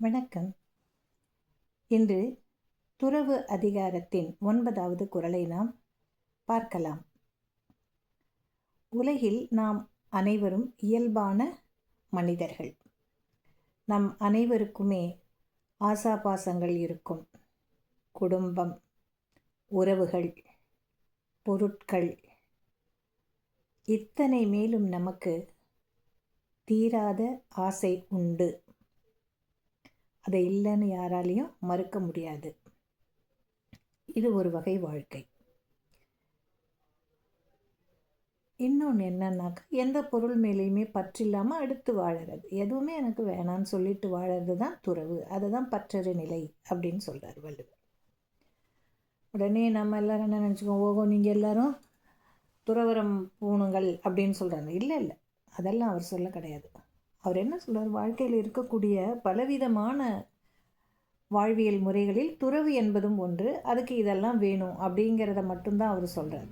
வணக்கம். இன்று துறவு அதிகாரத்தின் ஒன்பதாவது குரலை நாம் பார்க்கலாம். உலகில் நாம் அனைவரும் இயல்பான மனிதர்கள். நம் அனைவருக்குமே ஆசாபாசங்கள் இருக்கும். குடும்பம் உறவுகள் பொருட்கள் இத்தனை மேலும் நமக்கு தீராத ஆசை உண்டு. அதை இல்லைன்னு யாராலையும் மறுக்க முடியாது. இது ஒரு வகை வாழ்க்கை. இன்னொன்று என்னன்னாக்கா எந்த பொருள் மேலேயுமே பற்றில்லாமல் அடுத்து வாழறது. எதுவுமே எனக்கு வேணான்னு சொல்லிட்டு வாழறது தான் துறவு. அதை தான் பற்றறு நிலை அப்படின்னு சொல்கிறார் வள்ளுவர். உடனே நம்ம எல்லாரும் என்ன நினச்சிக்கோம் ஓகோ நீங்கள் எல்லாரும் துறவரம் பூணுங்கள் அப்படின்னு சொல்கிறாங்க இல்லை இல்லை. அதெல்லாம் அவர் சொல்ல கிடையாது. அவர் என்ன சொல்கிறார் வாழ்க்கையில் இருக்கக்கூடிய பலவிதமான வாழ்வியல் முறைகளில் துறவு என்பதும் ஒன்று அதுக்கு இதெல்லாம் வேணும் அப்படிங்கிறத மட்டும்தான் அவர் சொல்கிறார்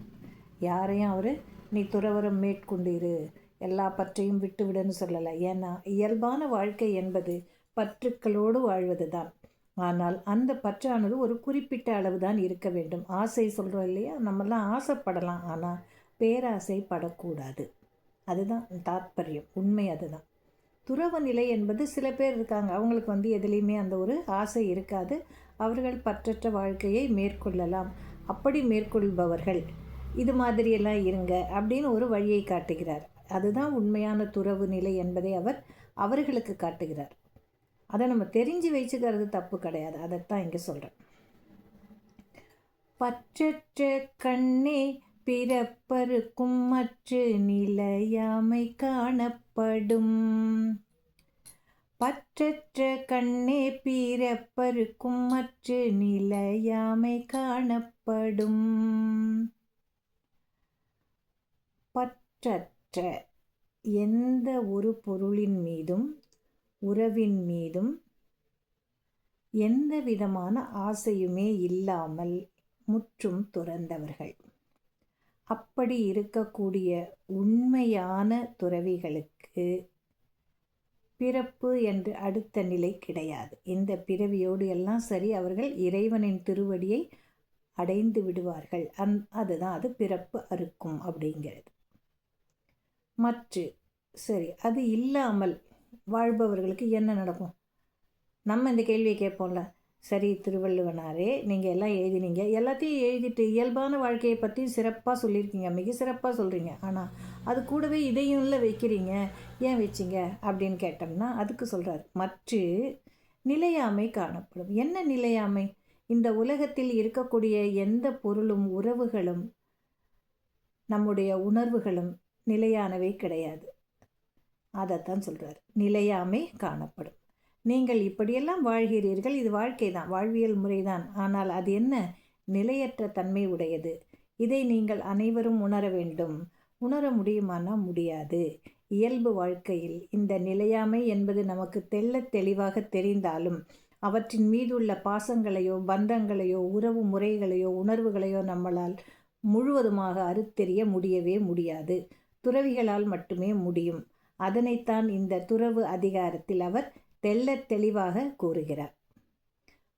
யாரையும் அவர் நீ துறவரம் மேற்கொண்டிரு எல்லா பற்றையும் விட்டுவிடுன்னு சொல்லலை. ஏன்னா இயல்பான வாழ்க்கை என்பது பற்றுக்களோடு வாழ்வது தான் ஆனால் அந்த பற்றானது ஒரு குறிப்பிட்ட அளவு தான் இருக்க வேண்டும். ஆசை சொல்கிறோம் இல்லையா? நம்மெல்லாம் ஆசைப்படலாம். ஆனால் பேராசை படக்கூடாது. அதுதான் தாத்பரியம். உண்மை அதுதான். துறவு நிலை என்பது சில பேர் இருக்காங்க. அவங்களுக்கு வந்து எதுலேயுமே அந்த ஒரு ஆசை இருக்காது. அவர்கள் பற்றற்ற வாழ்க்கையை மேற்கொள்ளலாம். அப்படி மேற்கொள்பவர்கள். இது மாதிரியெல்லாம் இருங்க அப்படின்னு ஒரு வழியை காட்டுகிறார். அதுதான் உண்மையான துறவு நிலை என்பதை அவர் அவர்களுக்கு காட்டுகிறார். அதை நம்ம தெரிஞ்சு வச்சுக்கிறது தப்பு கிடையாது. அதைத்தான் இங்கே சொல்கிறேன் பற்றற்ற கண்ணே பிறப்பருக்கும் மற்ற நிலையாமை காணப்படும். பற்றற்ற கண்ணே பிறப்பருக்கும் மற்ற நிலையாமை காணப்படும். பற்றற்ற எந்த ஒரு பொருளின் மீதும் உறவின் மீதும் எந்த விதமான ஆசையுமே இல்லாமல் முற்றும் துறந்தவர்கள். அப்படி இருக்கக்கூடிய உண்மையான துறவிகளுக்கு பிறப்பு என்று அடுத்த நிலை கிடையாது. இந்த பிறவியோடு எல்லாம் சரி அவர்கள் இறைவனின் திருவடியை அடைந்து விடுவார்கள். அந் அதுதான் அது பிறப்பு அறுக்கும் அப்படிங்கிறது. மற்ற சரி அது இல்லாமல் வாழ்பவர்களுக்கு என்ன நடக்கும்? நம்ம இந்த கேள்வியை கேட்போம்ல. சரி திருவள்ளுவனாரே நீங்கள் எல்லாம் எழுதினீங்க. எல்லாத்தையும் எழுதிட்டு இயல்பான வாழ்க்கையை பற்றி சிறப்பாக சொல்லியிருக்கீங்க. மிக சிறப்பாக சொல்கிறீங்க ஆனால் அது கூடவே இதையும் இல்லை வைக்கிறீங்க. ஏன் வச்சிங்க? அப்படின்னு கேட்டோம்னா அதுக்கு சொல்கிறார் மற்ற நிலையாமை காணப்படும். என்ன நிலையாமை? இந்த உலகத்தில் இருக்கக்கூடிய எந்த பொருளும் உறவுகளும் நம்முடைய உணர்வுகளும் நிலையானவை கிடையாது. அதைத்தான் சொல்கிறார் நிலையாமை காணப்படும். நீங்கள் இப்படியெல்லாம் வாழ்கிறீர்கள் இது வாழ்க்கை தான் வாழ்வியல் முறைதான். ஆனால் அது என்ன? நிலையற்ற தன்மை உடையது. இதை நீங்கள் அனைவரும் உணர வேண்டும். உணர முடியுமானா முடியாது. இயல்பு வாழ்க்கையில் இந்த நிலையாமை என்பது நமக்கு தெல்ல தெளிவாக தெரிந்தாலும் அவற்றின் மீதுள்ள பாசங்களையோ பந்தங்களையோ உறவு முறைகளையோ உணர்வுகளையோ நம்மளால் முழுவதுமாக அறுத்தெறிய முடியவே முடியாது. துறவிகளால் மட்டுமே முடியும். அதனைத்தான் இந்த துறவு அதிகாரத்தில் அவர் தெள்ளத் தெளிவாக கூறுகிறார்.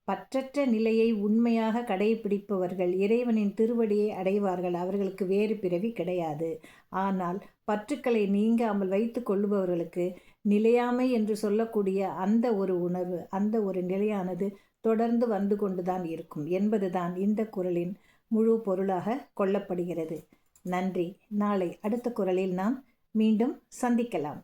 பற்றற்ற நிலையை உண்மையாக கடைபிடிப்பவர்கள் இறைவனின் திருவடியை அடைவார்கள் அவர்களுக்கு வேறு பிறவி கிடையாது. ஆனால் பற்றுக்களை நீங்காமல் வைத்து கொள்ளுபவர்களுக்கு நிலையாமை என்று சொல்லக்கூடிய அந்த ஒரு உணர்வு அந்த ஒரு நிலையானது தொடர்ந்து வந்து கொண்டுதான் இருக்கும் என்பதுதான் இந்த குரலின் முழு பொருளாக கொள்ளப்படுகிறது. நன்றி. நாளை அடுத்த குரலில் நாம் மீண்டும் சந்திக்கலாம்.